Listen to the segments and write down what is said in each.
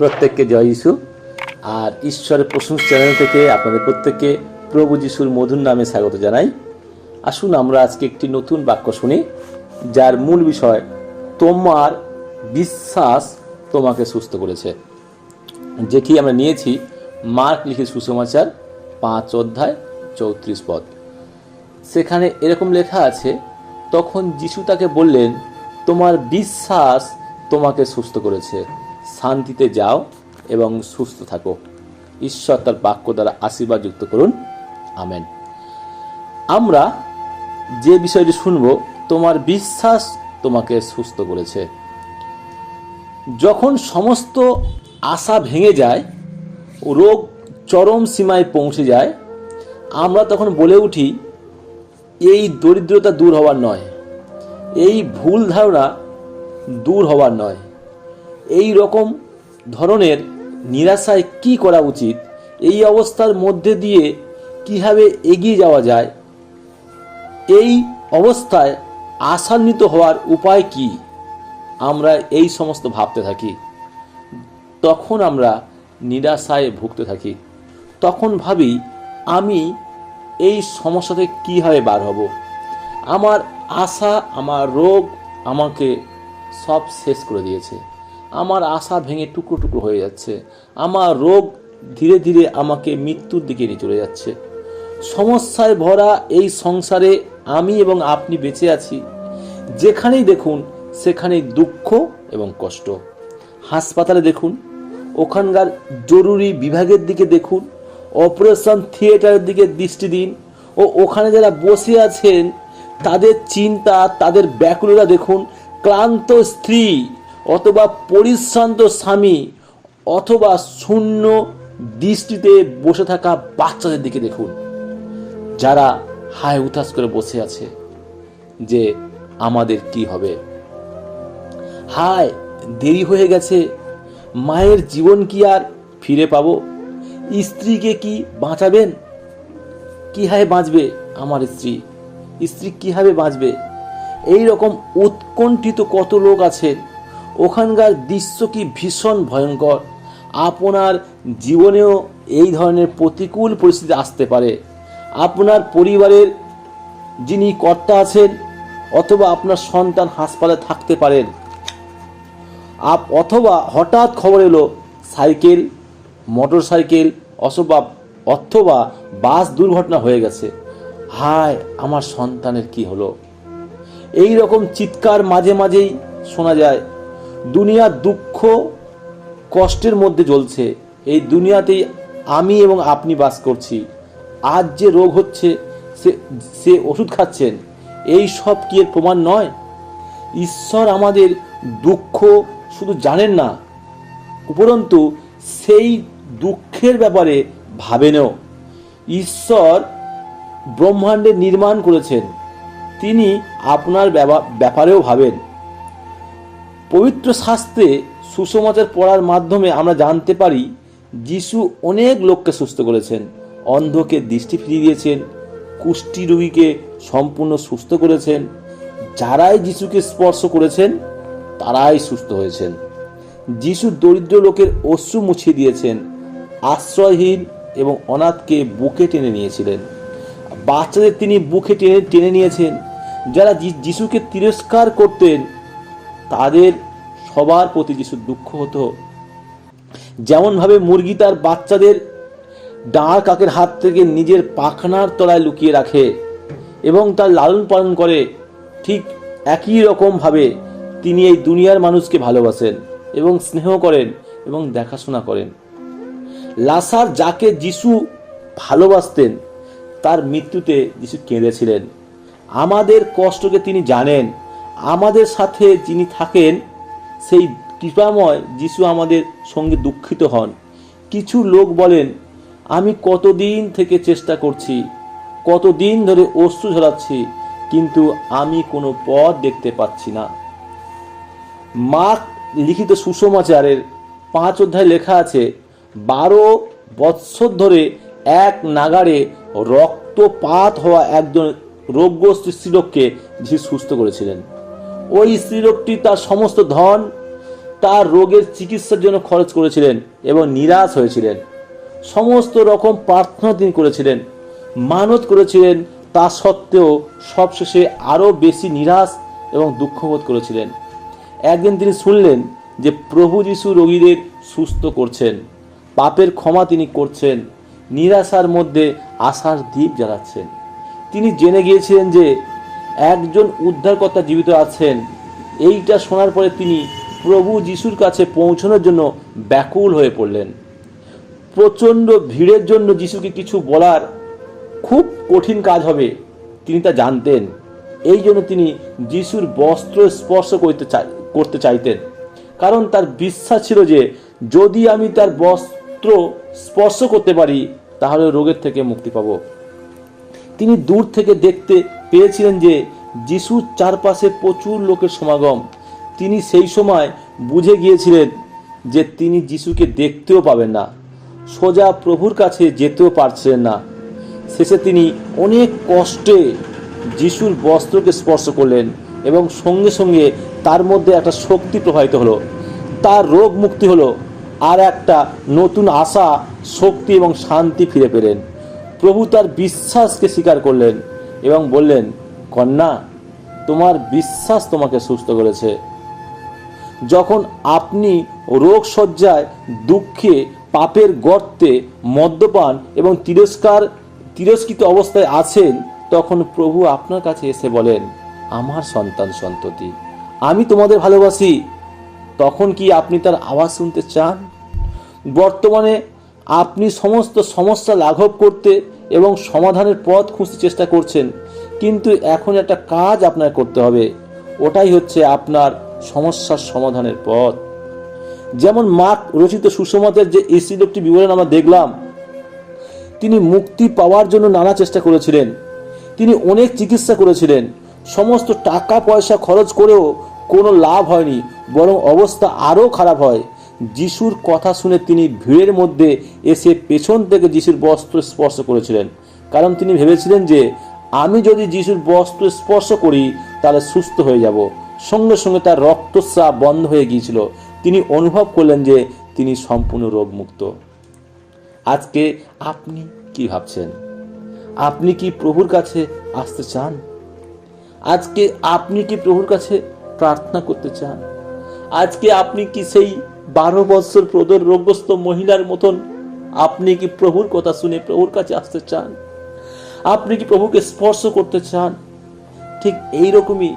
প্রত্যেককে জয় যিশু। আর ঈশ্বরের প্রশংসা চ্যানেল থেকে আপনাদের প্রত্যেককে প্রভু যিশুর মধুর নামে স্বাগত জানাই। আসুন আমরা আজকে একটি নতুন বাক্য শুনি, যার মূল বিষয়, তোমার বিশ্বাস তোমাকে সুস্থ করেছে। যেটি আমরা নিয়েছি মার্ক লিখিত সুসমাচার পাঁচ অধ্যায় চৌত্রিশ পদ। সেখানে এরকম লেখা আছে, তখন যিশু তাকে বললেন, তোমার বিশ্বাস তোমাকে সুস্থ করেছে। শান্তিতে যাও এবং সুস্থ থাকো। ঈশ্বর তার বাক্য দ্বারা আশীর্বাদ যুক্ত করুন। আমেন। আমরা যে বিষয়টি শুনব, তোমার বিশ্বাস তোমাকে সুস্থ করেছে। যখন সমস্ত আশা ভেঙে যায়, রোগ চরম সীমায় পৌঁছে যায়, আমরা তখন বলে উঠি, এই দরিদ্রতা দূর হওয়ার নয়। এই ভুল ধারণা দূর হওয়ার নয়। এই রকম ধরনের নিরাশায় কি করা উচিত? এই অবস্থার মধ্যে দিয়ে কীভাবে এগিয়ে যাওয়া যায়? এই অবস্থায় আশান্বিত হওয়ার উপায় কি? আমরা এই সমস্ত ভাবতে থাকি। তখন আমরা নিরাশায় ভুগতে থাকি। তখন ভাবি, আমি এই সমস্যা থেকে কীভাবে বার হব? আমার আশা, আমার রোগ আমাকে সব শেষ করে দিয়েছে। আমার আশা ভেঙে টুকরো টুকরো হয়ে যাচ্ছে। আমার রোগ ধীরে ধীরে আমাকে মৃত্যুর দিকে নিয়ে চলে যাচ্ছে। সমস্যায় ভরা এই সংসারে আমি এবং আপনি বেঁচে আছি। যেখানেই দেখুন, সেখানেই দুঃখ এবং কষ্ট। হাসপাতালে দেখুন, ওখানকার জরুরি বিভাগের দিকে দেখুন, অপারেশন থিয়েটারের দিকে দৃষ্টি দিন ও ওখানে যারা বসে আছেন, তাদের চিন্তা, তাদের ব্যাকুলতা দেখুন। ক্লান্ত স্ত্রী অথবা পরিশ্রান্ত স্বামী অথবা শূন্য দৃষ্টিতে বসে থাকা বাচ্চাদের দিকে দেখুন। যারা হায় উতাস করে বসে আছে যে আমাদের কি হবে? হায়, দেরি হয়ে গেছে। মায়ের জীবন কি আর ফিরে পাব? স্ত্রীকে কি বাঁচাবেন? হায় বাঁচবে আমার স্ত্রী? স্ত্রী কীভাবে বাঁচবে? এই রকম উৎকণ্ঠিত কত লোক আছেন ওখানকার দৃশ্য কি ভীষণ ভয়ঙ্কর। আপনার জীবনেও এই ধরনের প্রতিকূল পরিস্থিতি আসতে পারে। আপনার পরিবারের যিনি কর্তা আছেন অথবা আপনার সন্তান হাসপাতালে থাকতে পারেন। আপ অথবা হঠাৎ খবর এলো, সাইকেল মোটর সাইকেল অথবা অথবা বাস দুর্ঘটনা হয়ে গেছে। হায়, আমার সন্তানের কি হলো? এই রকম চিৎকার মাঝে মাঝেই শোনা যায়। দুনিয়ার দুঃখ, কষ্টের মধ্যে জ্বলছে। এই দুনিয়াতেই আমি এবং আপনি বাস করছি। আজ যে রোগ হচ্ছে, সে সে ওষুধ খাচ্ছেন, এই সব কি এর প্রমাণ নয়? ঈশ্বর আমাদের দুঃখ শুধু জানেন না, উপরন্তু সেই দুঃখের ব্যাপারে ভাবেনও। ঈশ্বর ব্রহ্মাণ্ডের নির্মাণ করেছেন। তিনি আপনার ব্যাপা- ব্যাপারেও ভাবেন। পবিত্র শাস্ত্রে সুসমাচার পড়ার মাধ্যমে আমরা জানতে পারি যিশু অনেক লোককে সুস্থ করেছেন, অন্ধকে দৃষ্টি ফিরিয়ে দিয়েছেন, কুষ্টি রোগীকে সম্পূর্ণ সুস্থ করেছেন, যারাই যিশুকে স্পর্শ করেছেন, তারাই সুস্থ হয়েছেন। যিশু দরিদ্র লোকের অশ্রু মুছিয়ে দিয়েছেন, আশ্রয়হীন এবং অনাথকে বুকে টেনে নিয়েছিলেন। বাচ্চাদের তিনি বুকে টেনে টেনে নিয়েছেন, যারা যিশুকে তিরস্কার করতেন তাদের সবার প্রতি যিশুর দুঃখ হতো। যেমনভাবে মুরগি তার বাচ্চাদের ডাঁড় কাকের হাত থেকে নিজের পাখনার তলায় লুকিয়ে রাখে এবং তার লালন পালন করে, ঠিক একই রকমভাবে তিনি এই দুনিয়ার মানুষকে ভালোবাসেন এবং স্নেহ করেন এবং দেখাশোনা করেন। লাসার যাকে যিশু ভালোবাসতেন, তার মৃত্যুতে যিশু কেঁদেছিলেন। আমাদের কষ্টকে তিনি জানেন আমাদের সাথে যিনি থাকেন, সেই কৃপাময় যিশু আমাদের সঙ্গে দুঃখিত হন। কিছু লোক বলেন, আমি কতদিন থেকে চেষ্টা করছি, কতদিন ধরে অশ্রু ঝরাচ্ছি, কিন্তু আমি কোনো পথ দেখতে পাচ্ছি না। মার্ক লিখিত সুসমাচারের পাঁচ অধ্যায় লেখা আছে, বারো বৎসর ধরে এক নাগারে রক্তপাত হওয়া একজন রোগগ্রস্ত স্ত্রীলোককে যিশু সুস্থ করেছিলেন। ওই স্ত্রীলোকটি তার সমস্ত ধন, তার রোগের চিকিৎসার জন্য খরচ করেছিলেন এবং নিরাশ হয়েছিলেন। সমস্ত রকম প্রার্থনা তিনি করেছিলেন, মানত করেছিলেন, তা সত্ত্বেও সবশেষে আরও বেশি নিরাশ এবং দুঃখবোধ করেছিলেন। একদিন তিনি শুনলেন যে প্রভু যিশু রোগীদের সুস্থ করছেন, পাপের ক্ষমা তিনি করছেন, নিরাশার মধ্যে আশার দ্বীপ জ্বালাচ্ছেন। তিনি জেনে গিয়েছিলেন যে একজন উদ্ধারকর্তা জীবিত আছেন। এইটা শোনার পরে তিনি প্রভু যিশুর কাছে পৌঁছানোর জন্য ব্যাকুল হয়ে পড়লেন। প্রচণ্ড ভিড়ের জন্য যিশুকে কিছু বলার খুব কঠিন কাজ হবে, তিনি তা জানতেন। এই জন্য তিনি যিশুর বস্ত্র স্পর্শ করতে করতে চাইতেন। কারণ তার বিশ্বাস ছিল যে, যদি আমি তার বস্ত্র স্পর্শ করতে পারি, তাহলে রোগের থেকে মুক্তি পাব। তিনি দূর থেকে দেখতে পেয়েছিলেন যে যিশুর চারপাশে প্রচুর লোকের সমাগম। তিনি সেই সময় বুঝে গিয়েছিলেন যে তিনি যিশুকে দেখতেও পাবেন না, সোজা প্রভুর কাছে যেতেও পারছিলেন না। শেষে তিনি অনেক কষ্টে যিশুর বস্ত্রকে স্পর্শ করলেন এবং সঙ্গে সঙ্গে তার মধ্যে একটা শক্তি প্রবাহিত হলো। তার রোগ মুক্তি হলো আর একটা নতুন আশা, শক্তি এবং শান্তি ফিরে পেলেন। প্রভু তার বিশ্বাসকে স্বীকার করলেন। এবং বললেন, কন্যা, তোমার বিশ্বাস তোমাকে সুস্থ করেছে। যখন আপনি রোগ সজ্জায় দুঃখে পাপের গর্তে মদ্যপান এবং তিরস্কার, তিরস্কৃত অবস্থায় আছেন, তখন প্রভু আপনার কাছে এসে বলেন, আমার সন্তান সন্ততি, আমি তোমাদের ভালোবাসি। তখন কি আপনি তার আওয়াজ শুনতে চান? বর্তমানে আপনি সমস্ত সমস্যা লাঘব করতে এবং সমাধানের পথ খুঁজতে চেষ্টা করছেন, কিন্তু এখন একটা কাজ আপনার করতে হবে। ওটাই হচ্ছে আপনার সমস্যার সমাধানের পথ। যেমন মার্ক রচিত সুষমতের যে এসি লোকটি বিবরণ আমরা দেখলাম, তিনি মুক্তি পাওয়ার জন্য নানা চেষ্টা করেছিলেন। তিনি অনেক চিকিৎসা করেছিলেন। সমস্ত টাকা পয়সা খরচ করেও কোনো লাভ হয়নি, বরং অবস্থা আরও খারাপ হয়। যিশুর কথা শুনে তিনি ভিড়ের মধ্যে এসে পেছন থেকে যিশুর বস্ত্র স্পর্শ করেছিলেন। কারণ তিনি ভেবেছিলেন যে, আমি যদি যিশুর বস্ত্র স্পর্শ করি, তাহলে সুস্থ হয়ে যাব। সঙ্গে সঙ্গে তার রক্তস্রাব বন্ধ হয়ে গিয়েছিল। তিনি অনুভব করলেন যে, তিনি সম্পূর্ণ রোগমুক্ত। আজকে আপনি কি ভাবছেন? আপনি কি প্রভুর কাছে আসতে চান? আজকে আপনি কি প্রভুর কাছে প্রার্থনা করতে চান? আজকে আপনি কি সেই বারো বৎসর প্রদর রোগগ্রস্ত মহিলার মতন আপনি কি প্রভুর কথা শুনে প্রভুর কাছে আসতে চান? আপনি কি প্রভুকে স্পর্শ করতে চান? ঠিক এই রকমই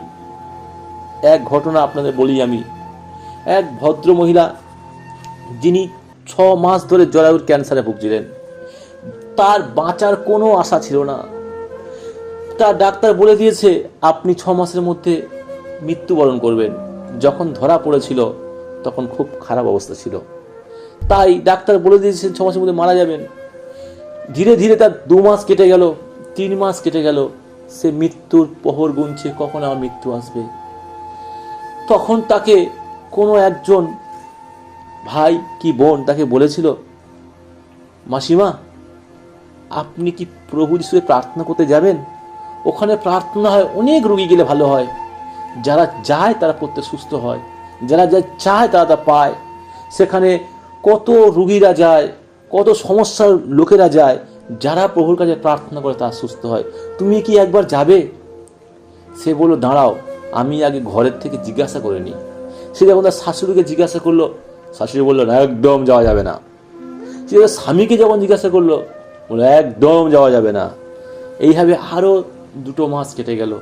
এক ঘটনা আপনাদের বলি আমি। এক ভদ্র মহিলা যিনি ছ মাস ধরে জরায়ুর ক্যান্সারে ভুগছিলেন। তার বাঁচার কোনো আশা ছিল না। তার ডাক্তার বলে দিয়েছে, আপনি ছ মাসের মধ্যে মৃত্যুবরণ করবেন। যখন ধরা পড়েছিল, তখন খুব খারাপ অবস্থা ছিল। তাই ডাক্তার বলে দিয়েছে ছ মাসের মধ্যে মারা যাবেন। ধীরে ধীরে তার দু মাস কেটে গেল, তিন মাস কেটে গেল। সে মৃত্যুর প্রহর গুনছে, কখন আমার মৃত্যু আসবে? তখন তাকে কোনো একজন ভাই কি বোন তাকে বলেছিল, মাসিমা, আপনি কি প্রভু যিশুকে প্রার্থনা করতে যাবেন? ওখানে প্রার্থনা হয়, অনেক রোগী গেলে ভালো হয়। যারা যায় তারা পড়তে সুস্থ হয়। যারা যা চায় তারা তা পায়। সেখানে কত রুগীরা যায়, কত সমস্যার লোকেরা যায়, যারা প্রভুর কাছে প্রার্থনা করে তারা সুস্থ হয়। তুমি কি একবার যাবে? সে বলল, দাঁড়াও, আমি আগে ঘরের থেকে জিজ্ঞাসা করে নিই। সে যখন তার শাশুড়িকে জিজ্ঞাসা করল, শাশুড়ি বলল, না, একদম যাওয়া যাবে না। সে তার স্বামীকে যখন জিজ্ঞাসা করল, বলল, একদম যাওয়া যাবে না। এইভাবে আরও দুটো মাস কেটে গেল।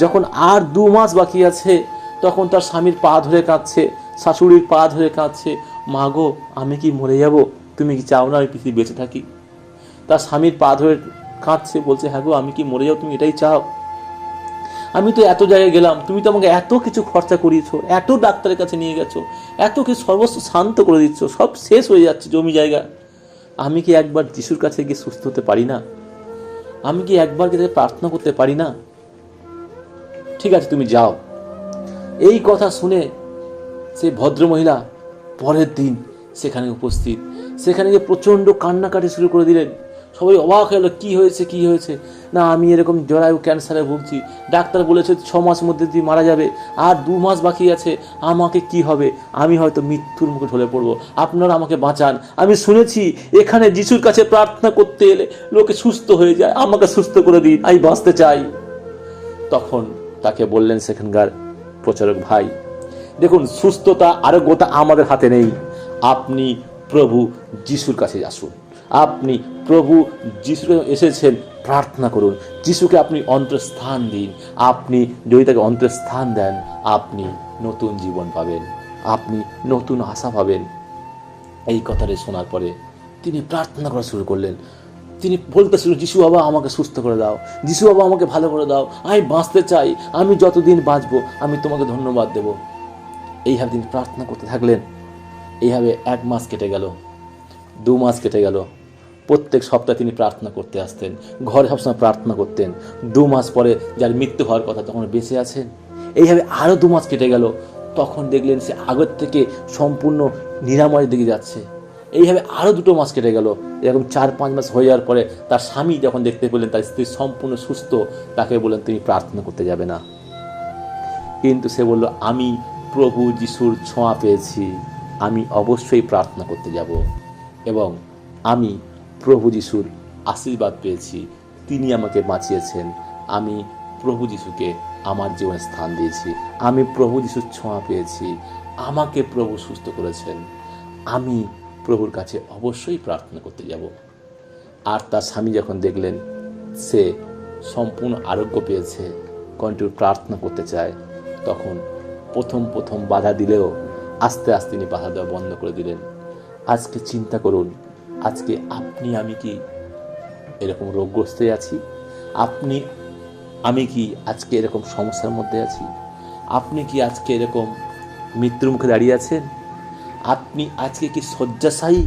যখন আর দু মাস বাকি আছে, তখন তার স্বামীর পা ধরে কাঁদছে, শাশুড়ির পা ধরে কাঁদছে, মা গো, আমি কি মরে যাব? তুমি কি চাও না আমি পৃথিবী বেঁচে থাকি? তার স্বামীর পা ধরে কাঁদছে, বলছে হ্যাঁ গো, আমি কি মরে যাও তুমি এটাই চাও? আমি তো এত জায়গায় গেলাম, তুমি তো আমাকে এত কিছু খরচা করিয়েছো, এত ডাক্তারের কাছে নিয়ে গেছো, এত কিছু সর্বস্ব শান্ত করে দিচ্ছ, সব শেষ হয়ে যাচ্ছে জমি জায়গা। আমি কি একবার যিশুর কাছে গিয়ে সুস্থ হতে পারি না? আমি কি একবার গিয়ে প্রার্থনা করতে পারি না? ঠিক আছে, তুমি যাও। এই কথা শুনে সেই ভদ্রমহিলা পরের দিন সেখানে উপস্থিত। সেখানে গিয়ে প্রচণ্ড কান্নাকাটি শুরু করে দিলেন। সবাই অবাক হলো কি হয়েছে কি হয়েছে? না, আমি এরকম জরায়ু ক্যান্সারে ভুগছি। ডাক্তার বলেছে ছ মাস মধ্যে তুই মারা যাবে, আর দু মাস বাকি আছে, আমাকে কি হবে? আমি হয়তো মৃত্যুর মুখে ঢলে পড়ব। আপনারা আমাকে বাঁচান। আমি শুনেছি, এখানে যিশুর কাছে প্রার্থনা করতে এলে লোকে সুস্থ হয়ে যায়। আমাকে সুস্থ করে দিন, আমি বাঁচতে চাই। তখন তাকে বললেন সেখানকার প্রচারক, ভাই, দেখুন, সুস্থতা আরোগ্যতা আমাদের হাতে নেই। আপনি প্রভু যিশুর কাছে আসুন। আপনি প্রভু যিশুর এসেছেন, প্রার্থনা করুন। যিশুকে আপনি অন্তঃস্থান দিন। আপনি যদি তাকে অন্তঃস্থান দেন, আপনি নতুন জীবন পাবেন। আপনি নতুন আশা পাবেন। এই কথাটি শোনার পরে তিনি প্রার্থনা করা শুরু করলেন। তিনি বলতে শুরু যিশু বাবা, আমাকে সুস্থ করে দাও। যিশু বাবা, আমাকে ভালো করে দাও। আমি বাঁচতে চাই। আমি যতদিন বাঁচবো, আমি তোমাকে ধন্যবাদ দেব। এইভাবে তিনি প্রার্থনা করতে থাকলেন। এইভাবে এক মাস কেটে গেল, দু মাস কেটে গেল। প্রত্যেক সপ্তাহে তিনি প্রার্থনা করতে আসতেন, ঘরে সবসময় প্রার্থনা করতেন। দু মাস পরে যার মৃত্যু হওয়ার কথা তখন বেঁচে আছেন। এইভাবে আরও দু মাস কেটে গেল। তখন দেখলেন সে আগের থেকে সম্পূর্ণ নিরাময়ের দিকে যাচ্ছে। এইভাবে আরও দুটো মাস কেটে গেল। এরকম চার পাঁচ মাস হয়ে যাওয়ার পরে তার স্বামী যখন দেখতে পেলেন, তার স্ত্রী সম্পূর্ণ সুস্থ, তাকে বললেন, তুমি প্রার্থনা করতে যাবে না। কিন্তু সে বলল, আমি প্রভু যিশুর ছোঁয়া পেয়েছি। আমি অবশ্যই প্রার্থনা করতে যাব এবং আমি প্রভু যিশুর আশীর্বাদ পেয়েছি। তিনি আমাকে বাঁচিয়েছেন। আমি প্রভু যিশুকে আমার জীবনে স্থান দিয়েছি। আমি প্রভু যিশুর ছোঁয়া পেয়েছি। আমাকে প্রভু সুস্থ করেছেন। আমি প্রভুর কাছে অবশ্যই প্রার্থনা করতে যাব। আর তার স্বামী যখন দেখলেন, সে সম্পূর্ণ আরোগ্য পেয়েছে কন্টিনিউ প্রার্থনা করতে চায়, তখন প্রথম প্রথম বাধা দিলেও আস্তে আস্তে তিনি বাধা দেওয়া বন্ধ করে দিলেন। আজকে চিন্তা করুন, আজকে আপনি আমি কি এরকম রোগগ্রস্ত আছি? আপনি, আমি কি আজকে এরকম সমস্যার মধ্যে আছি? আপনি কি আজকে এরকম মৃত্যুর মুখে দাঁড়িয়ে আছেন? আপনি আজকে কি শয্যাশায়ী?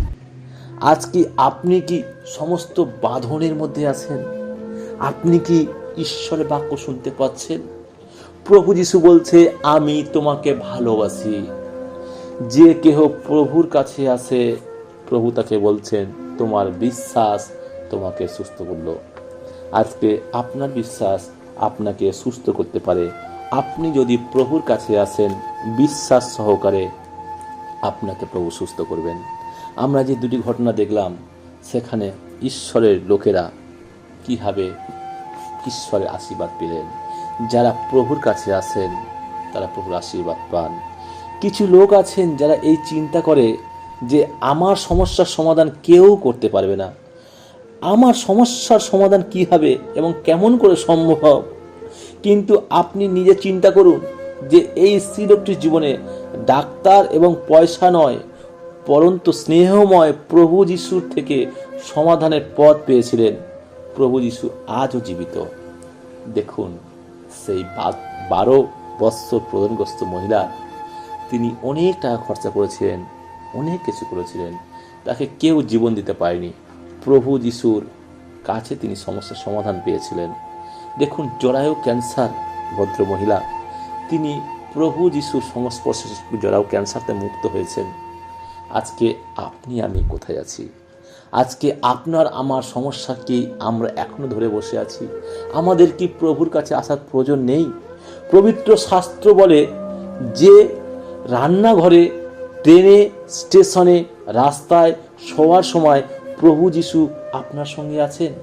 আজকে আপনি কি সমস্ত বাঁধনের মধ্যে আছেন? আপনি কি ঈশ্বরের বাক্য শুনতে পাচ্ছেন? প্রভু যিশু বলছে, আমি তোমাকে ভালোবাসি। যে কেহ প্রভুর কাছে আসে, প্রভু তাকে বলছেন, তোমার বিশ্বাস তোমাকে সুস্থ করল। আজকে আপনার বিশ্বাস আপনাকে সুস্থ করতে পারে। আপনি যদি প্রভুর কাছে আসেন, বিশ্বাস সহকারে আপনাকে প্রভু সুস্থ করবেন। আমরা যে দুটি ঘটনা দেখলাম, সেখানে ঈশ্বরের লোকেরা কীভাবে ঈশ্বরের আশীর্বাদ পেলেন, যারা প্রভুর কাছে আসেন তারা প্রভুর আশীর্বাদ পান। কিছু লোক আছেন যারা এই চিন্তা করে যে আমার সমস্যার সমাধান কেউ করতে পারবে না। আমার সমস্যার সমাধান কি হবে এবং কেমন করে সম্ভব? কিন্তু আপনি নিজে চিন্তা করুন যে এই স্ত্রী লোকটির জীবনে ডাক্তার এবং পয়সা নয়, পরন্তু স্নেহময় প্রভু যিশুর থেকে সমাধানের পথ পেয়েছিলেন। প্রভু যিশু আজও জীবিত। দেখুন, সেই বারো বৎসর প্রধানগ্রস্ত মহিলা, তিনি অনেক টাকা খরচা করেছিলেন, অনেক কিছু করেছিলেন, তাকে কেউ জীবন দিতে পারেনি। প্রভু যিশুর কাছে তিনি সমস্যার সমাধান পেয়েছিলেন। দেখুন, জরায়ু ক্যান্সার ভদ্র মহিলা, তিনি প্রভু যিশুর সংস্পর্শে জরায়ু ক্যান্সারতে মুক্ত হয়েছেন। আজকে আপনি, আমি কোথায় আছি? আজকে আপনার, আমার সমস্যা কি? আমরা এখনও ধরে বসে আছি। আমাদের কি প্রভুর কাছে আসার প্রয়োজন নেই? পবিত্র শাস্ত্র বলে যে রান্নাঘরে, ট্রেনে, স্টেশনে, রাস্তায় শোয়ার সময় প্রভু যিশু আপনার সঙ্গে আছেন।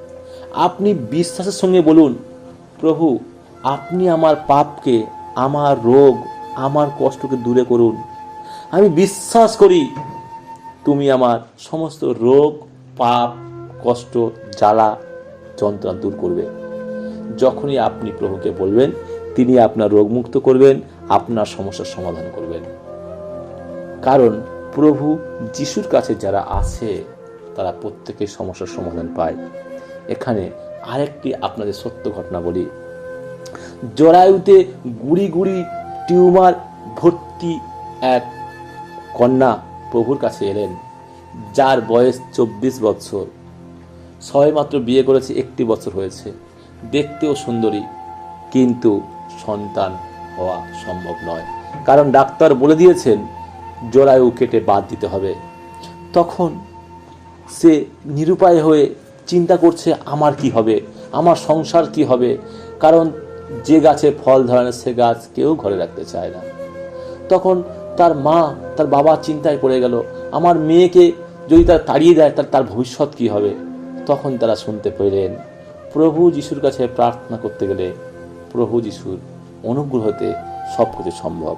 আপনি বিশ্বাসের সঙ্গে বলুন, প্রভু, আপনি আমার পাপকে আমার রোগ আমার কষ্টকে দূরে করুন। আমি বিশ্বাস করি তুমি আমার সমস্ত রোগ, পাপ, কষ্ট, জ্বালা, যন্ত্রণা দূর করবে। যখনই আপনি প্রভুকে বলবেন, তিনি আপনার রোগমুক্ত করবেন, আপনার সমস্যার সমাধান করবেন। কারণ প্রভু যিশুর কাছে যারা আছে, তারা প্রত্যেকের সমস্যার সমাধান পায়। এখানে আরেকটি আপনাদের সত্য ঘটনা বলি। জরায়ুতে গুড়ি গুড়ি টিউমার ভর্তি এক কন্যা প্রভুর কাছে এলেন, যার বয়স চব্বিশ বছর। সবেমাত্র বিয়ে করেছে, একটি বছর হয়েছে। দেখতেও সুন্দরী, কিন্তু সন্তান হওয়া সম্ভব নয়। কারণ ডাক্তার বলে দিয়েছেন, জরায়ু কেটে বাদ দিতে হবে। তখন সে নিরুপায় হয়ে চিন্তা করছে, আমার কি হবে? আমার সংসার কি হবে? কারণ যে গাছে ফল ধরে না সে গাছ কেউ ঘরে রাখতে চায় না। তখন তার মা, তার বাবা চিন্তায় পড়ে গেল, আমার মেয়েকে যদি তার তাড়িয়ে দেয়, তার তার ভবিষ্যৎ কি হবে? তখন তারা শুনতে পেলেন, প্রভু যিশুর কাছে প্রার্থনা করতে গেলে প্রভু যিশুর অনুগ্রহতে সব কিছু সম্ভব।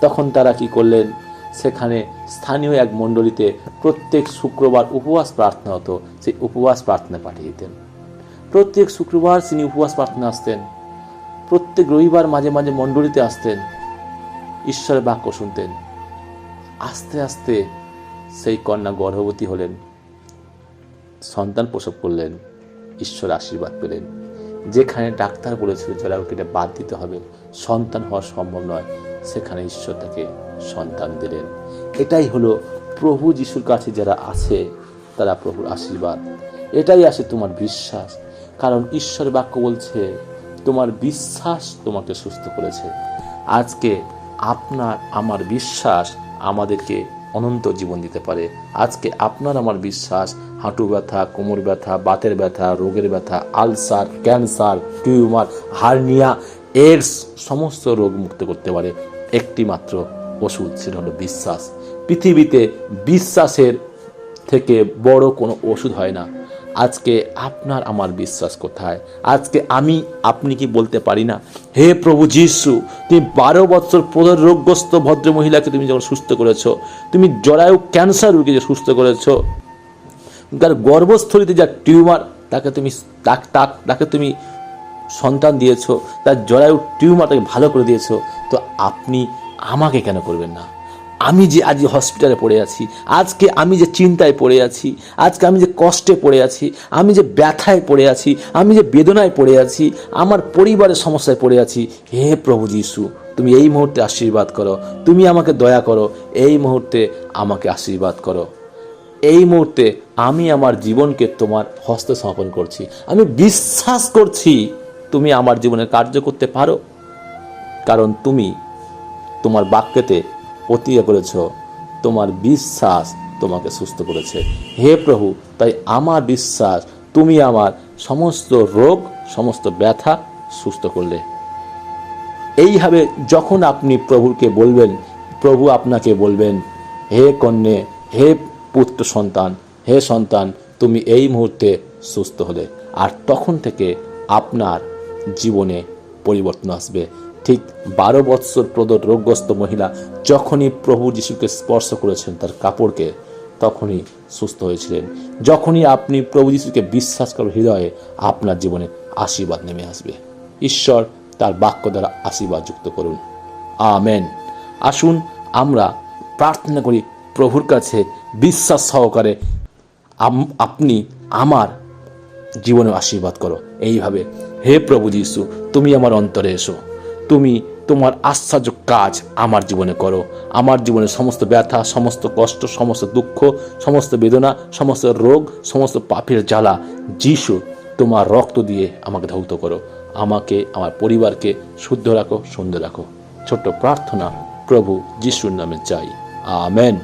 তখন তারা কি করলেন, সেখানে স্থানীয় এক মণ্ডলীতে প্রত্যেক শুক্রবার উপবাস প্রার্থনা হতো, সেই উপবাস প্রার্থনা পাঠিয়ে দিতেন। প্রত্যেক শুক্রবার তিনি উপবাস প্রার্থনা আসতেন। প্রত্যেক রবিবার মাঝে মাঝে মণ্ডলীতে আসতেন, ঈশ্বরের বাক্য শুনতেন। আস্তে আস্তে সেই কন্যা গর্ভবতী হলেন। সন্তান প্রসব করলেন, ঈশ্বর আশীর্বাদ পেলেন। যেখানে ডাক্তার বলেছিল জলাউটিটা বাদ দিতে হবে, সন্তান হওয়া সম্ভব নয়, সেখানে ঈশ্বর তাকে সন্তান দিলেন। এটাই হলো প্রভু যিশুর কাছে যারা আছে, তারা প্রভুর আশীর্বাদ। এটাই আসে তোমার বিশ্বাস। কারণ ঈশ্বর বাক্য বলছে তোমার বিশ্বাস তোমাকে সুস্থ করেছে। আজকে আপনার আমার বিশ্বাস আমাদেরকে অনন্ত জীবন দিতে পারে। আজকে আপনার আমার বিশ্বাস হাঁটু ব্যথা, কোমর ব্যথা, বাতের ব্যথা, রোগের ব্যথা, ulcer, cancer, tumour, hernia, AIDS সমস্ত রোগ মুক্ত করতে পারে। একটি মাত্র ওষুধ, সেটা হলো বিশ্বাস। পৃথিবীতে বিশ্বাসের থেকে বড় কোনো ওষুধ হয় না। আজকে আপনার আমার বিশ্বাস কোথায়? আজকে আমি আপনি কি বলতে পারি না? হে প্রভু যিশু, তুমি বারো বছর প্রধান রোগগ্রস্ত ভদ্র মহিলাকে তুমি যখন সুস্থ করেছ, তুমি জরায়ু ক্যান্সার রোগীকে যে সুস্থ করেছ, তার গর্ভস্থলীতে যা টিউমার, তাকে তুমি তাকে তুমি সন্তান দিয়েছ, তার জরায়ু টিউমার তাকে ভালো করে দিয়েছ, তো আপনি আমাকে কেন করবেন না? আমি যে আজ হসপিটালে পড়ে আছি, আজকে আমি যে চিন্তায় পড়ে আছি, আজকে আমি যে কষ্টে পড়ে আছি, আমি যে ব্যথায় পড়ে আছি, আমি যে বেদনায় পড়ে আছি, আমার পরিবারের সমস্যায় পড়ে আছি, হে প্রভু যিশু, তুমি এই মুহূর্তে আশীর্বাদ করো, তুমি আমাকে দয়া করো, এই মুহূর্তে আমাকে আশীর্বাদ করো। এই মুহূর্তে আমি আমার জীবনকে তোমার হস্তে সমর্পণ করছি। আমি বিশ্বাস করছি তুমি আমার জীবনে কার্য করতে পারো, কারণ তুমি তোমার বাক্যতে প্রতিজ্ঞা করেছ। তোমার বিশ্বাস তোমাকে সুস্থ করেছে। হে প্রভু, তাই আমার বিশ্বাস তুমি আমার সমস্ত রোগ, সমস্ত ব্যথা সুস্থ করলে। এইভাবে যখন আপনি প্রভুকে বলবেন, প্রভু আপনাকে বলবেন, হে কন্যে, হে পুত্র সন্তান, হে সন্তান, তুমি এই মুহূর্তে সুস্থ হলে। আর তখন থেকে আপনার জীবনে পরিবর্তন আসবে। ঠিক বারো বৎসর প্রদর রোগগ্রস্ত মহিলা যখনই প্রভু যিশুকে স্পর্শ করেছেন তার কাপড়কে, তখনই সুস্থ হয়েছিলেন। যখনই আপনি প্রভু যিশুকে বিশ্বাস করেন হৃদয়ে আপনার জীবনে আশীর্বাদ নেমে আসবে। ঈশ্বর তার বাক্য দ্বারা আশীর্বাদ যুক্ত করুন। আমেন। আসুন আমরা প্রার্থনা করি প্রভুর কাছে বিশ্বাস সহকারে আপনি আমার জীবনে আশীর্বাদ করো। এইভাবে, হে প্রভু যিশু, তুমি আমার অন্তরে এসো। তুমি তোমার আশ্চর্য কাজ আমার জীবনে করো। আমার জীবনে সমস্ত ব্যথা, সমস্ত কষ্ট, সমস্ত দুঃখ, সমস্ত বেদনা, সমস্ত রোগ, সমস্ত পাপের জ্বালা যিশু তোমার রক্ত দিয়ে আমাকে ধৌত করো। আমাকে, আমার পরিবারকে শুদ্ধ রাখো, সুন্দর রাখো। ছোট্ট প্রার্থনা প্রভু যিশুর নামে চাই। আমেন।